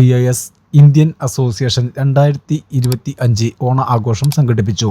I A S Indian association രണ്ടായിരത്തി ഇരുപത്തി അഞ്ച് ഓണ ആഘോഷം സംഘടിപ്പിച്ചു.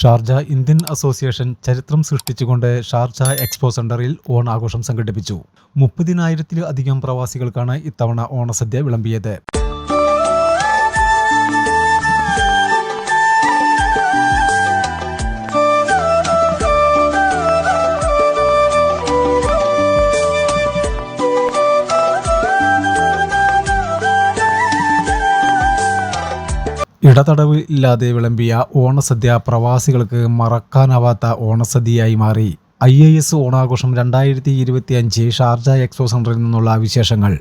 ഷാർജ ഇന്ത്യൻ അസോസിയേഷൻ ചരിത്രം സൃഷ്ടിച്ചുകൊണ്ട് ഷാർജ എക്സ്പോ സെന്ററിൽ ഓണാഘോഷം സംഘടിപ്പിച്ചു. മുപ്പതിനായിരത്തിലധികം പ്രവാസികൾക്കാണ് ഇത്തവണ ഓണസദ്യ വിളമ്പിയത്. ഇടതടവ് ഇല്ലാതെ വിളമ്പിയ ഓണസദ്യ പ്രവാസികൾക്ക് മറക്കാനാവാത്ത ഓണസദ്യയായി മാറി. ഐ എ എസ് ഓണാഘോഷം രണ്ടായിരത്തി ഇരുപത്തി അഞ്ച് ഷാർജ എക്സോ സെന്ററിൽ നിന്നുള്ള വിശേഷങ്ങൾ!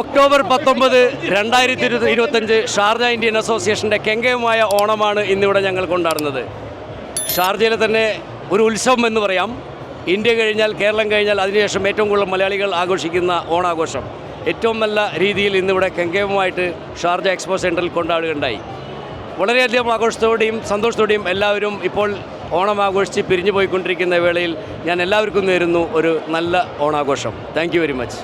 ഒക്ടോബർ പത്തൊമ്പത് രണ്ടായിരത്തി ഇരുപത്തഞ്ച് ഷാർജ ഇന്ത്യൻ അസോസിയേഷന്റെ കെങ്കയമായ ഓണമാണ് ഇന്നിവിടെ ഞങ്ങൾ കൊണ്ടാടുന്നത്. ഷാർജയിലെ തന്നെ ഒരു ഉത്സവം എന്ന് പറയാം. ഇന്ത്യ കഴിഞ്ഞാൽ കേരളം കഴിഞ്ഞാൽ അതിനുശേഷം ഏറ്റവും കൂടുതൽ മലയാളികൾ ആഘോഷിക്കുന്ന ഓണാഘോഷം. ഏറ്റവും നല്ല രീതിയിൽ ഇന്നിവിടെ കെങ്കേമമായിട്ട് ഷാർജ എക്സ്പോ സെന്ററിൽ കൊണ്ടാടുകയുണ്ടായി. വളരെയധികം ആഘോഷത്തോടെയും സന്തോഷത്തോടെയും എല്ലാവരും ഇപ്പോൾ ഓണം ആഘോഷിച്ച് പിരിഞ്ഞു പോയിക്കൊണ്ടിരിക്കുന്ന വേളയിൽ ഞാൻ എല്ലാവർക്കും നേരുന്നു ഒരു നല്ല ഓണാഘോഷം. താങ്ക് യു വെരി മച്ച്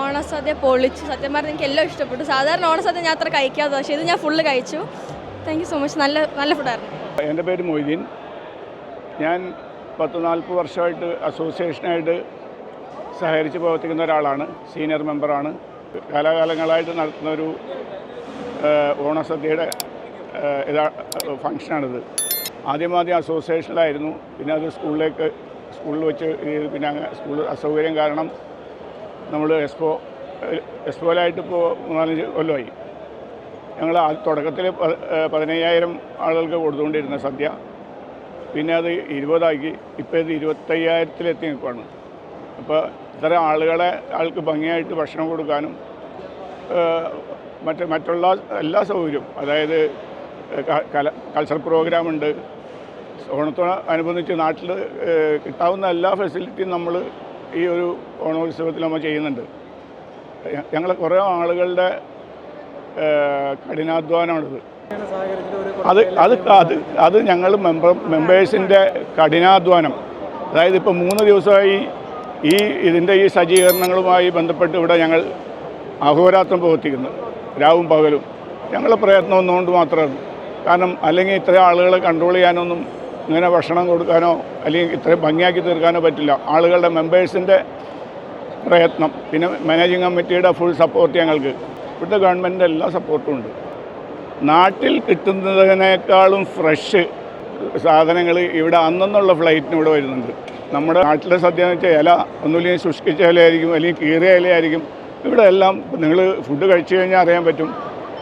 ഓണസദ്യ പൊളിച്ചു സത്യം പറഞ്ഞാൽ എനിക്ക് എല്ലാം ഇഷ്ടപ്പെട്ടു. സാധാരണ ഓണസദ്യ ഞാൻ അത്ര കഴിക്കാതെ പക്ഷേ ഇത് ഞാൻ ഫുള്ള് കഴിച്ചു. താങ്ക് യു സോ മച്ച് നല്ല നല്ല ഫുഡായിരുന്നു എന്റെ പേര് മൊയ്തീൻ. ഞാൻ പത്ത് നാൽപ്പത് വർഷമായിട്ട് അസോസിയേഷനായിട്ട് സഹകരിച്ച് പ്രവർത്തിക്കുന്ന ഒരാളാണ് സീനിയർ മെമ്പറാണ്. കാലാകാലങ്ങളായിട്ട് നടത്തുന്ന ഒരു ഓണസദ്യയുടെ ഇതാ ഫങ്ഷനാണിത് ആദ്യം ആദ്യം അസോസിയേഷനിലായിരുന്നു പിന്നെ അത് സ്കൂളിലേക്ക് സ്കൂളിൽ വെച്ച് പിന്നെ സ്കൂൾ അസൗകര്യം കാരണം നമ്മൾ എക്സ്പോ എക്സ്പോയിലായിട്ട് ഇപ്പോൾ മൂന്നാലഞ്ച് കൊല്ലമായി. ഞങ്ങൾ തുടക്കത്തിൽ പതിനയ്യായിരം ആളുകൾക്ക് കൊടുത്തുകൊണ്ടിരുന്ന സദ്യ. പിന്നെ അത് ഇരുപതാക്കി. ഇപ്പോൾ ഇത് ഇരുപത്തയ്യായിരത്തിലെത്തി നിൽക്കുകയാണ് അപ്പോൾ ഇത്തരം ആളുകളെ ആൾക്ക് ഭംഗിയായിട്ട് ഭക്ഷണം കൊടുക്കാനും മറ്റ് മറ്റുള്ള എല്ലാ സൗകര്യവും അതായത് കല കൾച്ചർ പ്രോഗ്രാമുണ്ട് ഓണത്തോട് അനുബന്ധിച്ച് നാട്ടിൽ കിട്ടാവുന്ന എല്ലാ ഫെസിലിറ്റിയും നമ്മൾ ഈ ഒരു ഓണോത്സവത്തിൽ നമ്മൾ ചെയ്യുന്നുണ്ട്. ഞങ്ങൾ കുറേ ആളുകളുടെ കഠിനാധ്വാനമാണിത്. അത് അത് അത് അത് ഞങ്ങൾ മെമ്പർ മെമ്പേഴ്സിന്റെ കഠിനാധ്വാനം. അതായത് ഇപ്പോൾ മൂന്ന് ദിവസമായി ഈ ഇതിന്റെ ഈ സജ്ജീകരണങ്ങളുമായി ബന്ധപ്പെട്ട് ഇവിടെ ഞങ്ങൾ അഹോരാത്രം പ്രവർത്തിക്കുന്നു. രാവും പകലും. ഞങ്ങളുടെ പ്രയത്നം ഒന്നുകൊണ്ട് മാത്രമാണ് കാരണം അല്ലെങ്കിൽ ഇത്രയും ആളുകളെ കൺട്രോൾ ചെയ്യാനൊന്നും ഇങ്ങനെ ഭക്ഷണം കൊടുക്കാനോ അല്ലെങ്കിൽ ഇത്രയും ഭംഗിയാക്കി തീർക്കാനോ പറ്റില്ല. ആളുകളുടെ മെമ്പേഴ്സിന്റെ പ്രയത്നം. പിന്നെ മാനേജിങ് കമ്മിറ്റിയുടെ ഫുൾ സപ്പോർട്ട് ഞങ്ങൾക്ക്. ഇവിടുത്തെ ഗവൺമെന്റിന്റെ എല്ലാ സപ്പോർട്ടും ഉണ്ട്. നാട്ടിൽ കിട്ടുന്നതിനേക്കാളും ഫ്രഷ് സാധനങ്ങൾ ഇവിടെ അന്നെന്നുള്ള ഫ്ലൈറ്റിന് ഇവിടെ വരുന്നുണ്ട്. നമ്മുടെ നാട്ടിലെ സദ്യ എന്ന് വെച്ചാൽ ഇല ഒന്നുമില്ലെങ്കിൽ ശുഷ്കിച്ച ഇലയായിരിക്കും അല്ലെങ്കിൽ കീറിയ ഇലയായിരിക്കും. ഇവിടെ എല്ലാം നിങ്ങൾ ഫുഡ് കഴിച്ചു കഴിഞ്ഞാൽ അറിയാൻ പറ്റും.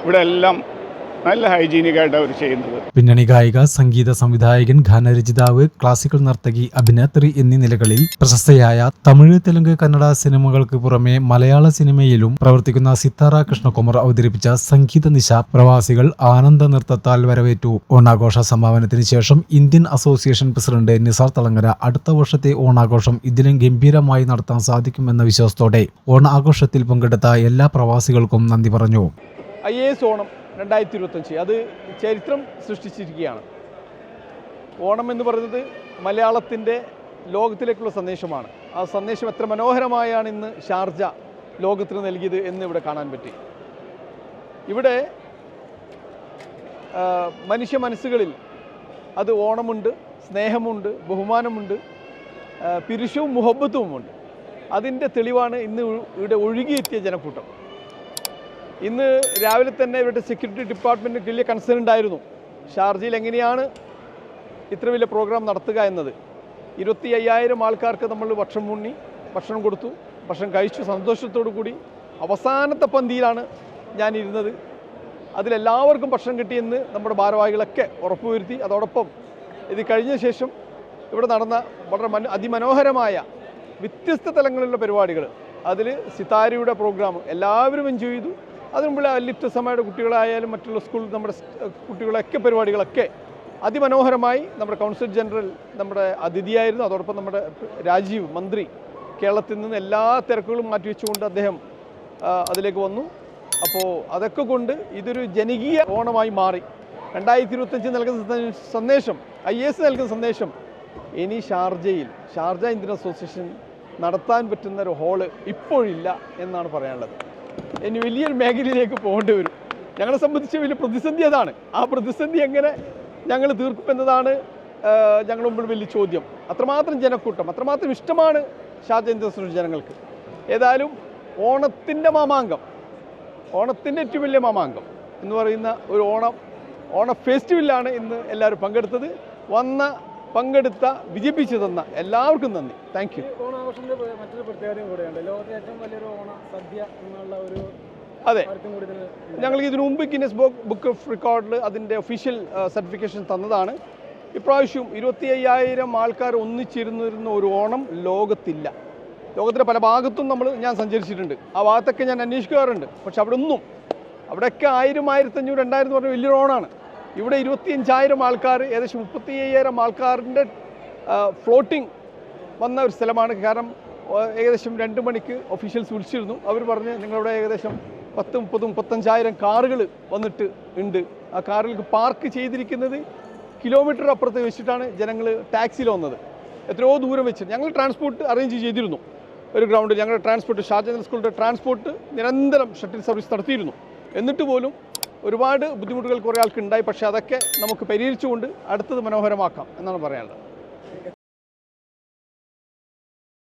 ഇവിടെ എല്ലാം നല്ല ഹൈജീനിക്കായിട്ടാണ് അവർ ചെയ്യുന്നത്. പിന്നണി ഗായിക സംഗീത സംവിധായകൻ ഗാനരചിതാവ് ക്ലാസിക്കൽ നർത്തകി അഭിനേത്രി എന്നീ നിലകളിൽ പ്രശസ്തയായ തമിഴ് തെലുങ്ക് കന്നഡ സിനിമകൾക്ക് പുറമെ മലയാള സിനിമയിലും പ്രവർത്തിക്കുന്ന സിത്താര കൃഷ്ണകുമാർ അവതരിപ്പിച്ച സംഗീത നിശ പ്രവാസികൾ ആനന്ദ നൃത്തത്താൽ വരവേറ്റു. ഓണാഘോഷ സമാപനത്തിന് ശേഷം Indian association president Nisar Thalangara അടുത്ത വർഷത്തെ ഓണാഘോഷം ഇതിലും ഗംഭീരമായി നടത്താൻ സാധിക്കുമെന്ന വിശ്വാസത്തോടെ ഓണാഘോഷത്തിൽ പങ്കെടുത്ത എല്ലാ പ്രവാസികൾക്കും നന്ദി പറഞ്ഞു. I S Onam. രണ്ടായിരത്തി ഇരുപത്തഞ്ച് അത് ചരിത്രം സൃഷ്ടിച്ചിരിക്കുകയാണ്. ഓണം എന്ന് പറയുന്നത് മലയാളത്തിന്റെ ലോകത്തിലേക്കുള്ള സന്ദേശമാണ്. ആ സന്ദേശം എത്ര മനോഹരമായാണ് ഇന്ന് ഷാർജ ലോകത്തിന് നൽകിയത് എന്ന് ഇവിടെ കാണാൻ പറ്റി. ഇവിടെ മനുഷ്യ മനസ്സുകളിൽ അത് ഓണമുണ്ട് സ്നേഹമുണ്ട് ബഹുമാനമുണ്ട് പിരിശവും മുഹബത്തുമുണ്ട് അതിന്റെ തെളിവാണ് ഇന്ന് ഇവിടെ ഒഴുകിയെത്തിയ ജനക്കൂട്ടം. ഇന്ന് രാവിലെ തന്നെ ഇവരുടെ സെക്യൂരിറ്റി ഡിപ്പാർട്ട്മെന്റിന് വലിയ കൺസേൺ ഉണ്ടായിരുന്നു. ഷാർജയിൽ എങ്ങനെയാണ് ഇത്ര വലിയ പ്രോഗ്രാം നടത്തുക എന്നത്? ഇരുപത്തി അയ്യായിരം ആൾക്കാർക്ക് നമ്മൾ ഭക്ഷണം ഉണ്ണി ഭക്ഷണം കൊടുത്തു ഭക്ഷണം കഴിച്ചു സന്തോഷത്തോടു കൂടി അവസാനത്തെ പന്തിയിലാണ് ഞാൻ ഇരുന്നത്. അതിലെല്ലാവർക്കും ഭക്ഷണം കിട്ടിയെന്ന് നമ്മുടെ ഭാരവാഹികളൊക്കെ ഉറപ്പുവരുത്തി. അതോടൊപ്പം ഇത് കഴിഞ്ഞ ശേഷം ഇവിടെ നടന്ന വളരെ മനോ അതിമനോഹരമായ വ്യത്യസ്ത തലങ്ങളിലുള്ള പരിപാടികൾ അതിൽ സിതാരിയുടെ പ്രോഗ്രാം എല്ലാവരും എൻജോയ് ചെയ്തു. അതിന് മുമ്പ് ലിഫ്റ്റ് സമയുടെ കുട്ടികളായാലും മറ്റുള്ള സ്കൂൾ നമ്മുടെ കുട്ടികളൊക്കെ പരിപാടികളൊക്കെ അതിമനോഹരമായി നമ്മുടെ കൗൺസിൽ ജനറൽ നമ്മുടെ അതിഥിയായിരുന്നു. അതോടൊപ്പം നമ്മുടെ രാജീവ് മന്ത്രി കേരളത്തിൽ നിന്ന് എല്ലാ തിരക്കുകളും മാറ്റിവെച്ചുകൊണ്ട് അദ്ദേഹം അതിലേക്ക് വന്നു. അപ്പോൾ അതൊക്കെ കൊണ്ട് ഇതൊരു ജനകീയ ഓണമായി മാറി. രണ്ടായിരത്തി ഇരുപത്തഞ്ച് നൽകുന്ന സന്ദേശം ഐ എസ് നൽകുന്ന സന്ദേശം ഇനി ഷാർജയിൽ ഷാർജ ഇന്ത്യൻ അസോസിയേഷൻ നടത്താൻ പറ്റുന്ന ഒരു ഹോൾ ഇപ്പോഴില്ല എന്നാണ് പറയാനുള്ളത്. ഇനി വലിയൊരു മേഖലയിലേക്ക് പോകേണ്ടി വരും. ഞങ്ങളെ സംബന്ധിച്ച് വലിയ പ്രതിസന്ധി അതാണ്. ആ പ്രതിസന്ധി എങ്ങനെ ഞങ്ങൾ തീർക്കും എന്നതാണ് ഞങ്ങളുടെ മുമ്പിൽ വലിയ ചോദ്യം. അത്രമാത്രം ജനക്കൂട്ടം അത്രമാത്രം ഇഷ്ടമാണ് ഷാജേന്ദ്ര ജനങ്ങൾക്ക്. ഏതായാലും ഓണത്തിന്റെ മാമാങ്കം ഓണത്തിന്റെ ഏറ്റവും വലിയ മാമാങ്കം എന്ന് പറയുന്ന ഒരു ഓണം ഓണ ഫെസ്റ്റിവലാണ് ഇന്ന് എല്ലാവരും പങ്കെടുത്തത്. വന്ന പങ്കെടുത്ത വിജയിപ്പിച്ചു തന്ന എല്ലാവർക്കും നന്ദി. താങ്ക് യു ഓണാഘോഷത്തിന്റെ മറ്റൊരു പ്രത്യേകതയും കൂടെയുണ്ട്. ലോകത്തിലെ ഏറ്റവും വലിയൊരു ഓണ സദ്യ എന്നുള്ള ഒരു അതെ. ഞങ്ങൾക്ക് ഇതിന് മുമ്പ് ഗിന്നസ് ബുക്ക് ബുക്ക് ഓഫ് റെക്കോർഡിൽ അതിന്റെ ഒഫീഷ്യൽ സർട്ടിഫിക്കേഷൻ തന്നതാണ്. ഇപ്രാവശ്യം ഇരുപത്തി അയ്യായിരം ആൾക്കാർ ഒന്നിച്ചിരുന്നിരുന്ന ഒരു ഓണം ലോകത്തില്ല. ലോകത്തിലെ പല ഭാഗത്തും നമ്മൾ ഞാൻ സഞ്ചരിച്ചിട്ടുണ്ട്. ആ ഭാഗത്തൊക്കെ ഞാൻ അന്വേഷിക്കാറുണ്ട്. പക്ഷെ അവിടെ ഒന്നും അവിടെയൊക്കെ ആയിരം ആയിരത്തഞ്ഞൂറ് രണ്ടായിരം എന്ന് പറഞ്ഞ വലിയൊരു ഓണമാണ് ഇവിടെ ഇരുപത്തിയഞ്ചായിരം ആൾക്കാർ ഏകദേശം മുപ്പത്തി അയ്യായിരം ആൾക്കാരിന്റെ ഫ്ലോട്ടിംഗ് വന്ന ഒരു സ്ഥലമാണ്. കാരണം ഏകദേശം രണ്ട് മണിക്ക് ഒഫീഷ്യൽസ് വിളിച്ചിരുന്നു. അവർ പറഞ്ഞ് നിങ്ങളുടെ ഏകദേശം പത്ത് മുപ്പത് മുപ്പത്തഞ്ചായിരം കാറുകൾ വന്നിട്ട് ഉണ്ട്. ആ കാറുകൾക്ക് പാർക്ക് ചെയ്തിരിക്കുന്നത് കിലോമീറ്റർ അപ്പുറത്ത് വെച്ചിട്ടാണ് ജനങ്ങൾ ടാക്സിയിൽ വന്നത്. എത്രയോ ദൂരം വെച്ച്. ഞങ്ങൾ ട്രാൻസ്പോർട്ട് അറേഞ്ച് ചെയ്തിരുന്നു. ഒരു ഗ്രൗണ്ടിൽ ഞങ്ങളുടെ ട്രാൻസ്പോർട്ട് ഷാജഹാൻ സ്കൂളിന്റെ ട്രാൻസ്പോർട്ട് നിരന്തരം ഷട്ടിൽ സർവീസ് നടത്തിയിരുന്നു. എന്നിട്ട് പോലും ഒരുപാട് ബുദ്ധിമുട്ടുകൾ കുറേ ആൾക്ക് ഉണ്ടായി പക്ഷേ അതൊക്കെ നമുക്ക് പരിഹരിച്ചുകൊണ്ട് അടുത്തത് മനോഹരമാക്കാം എന്നാണ് പറയാനുള്ളത്.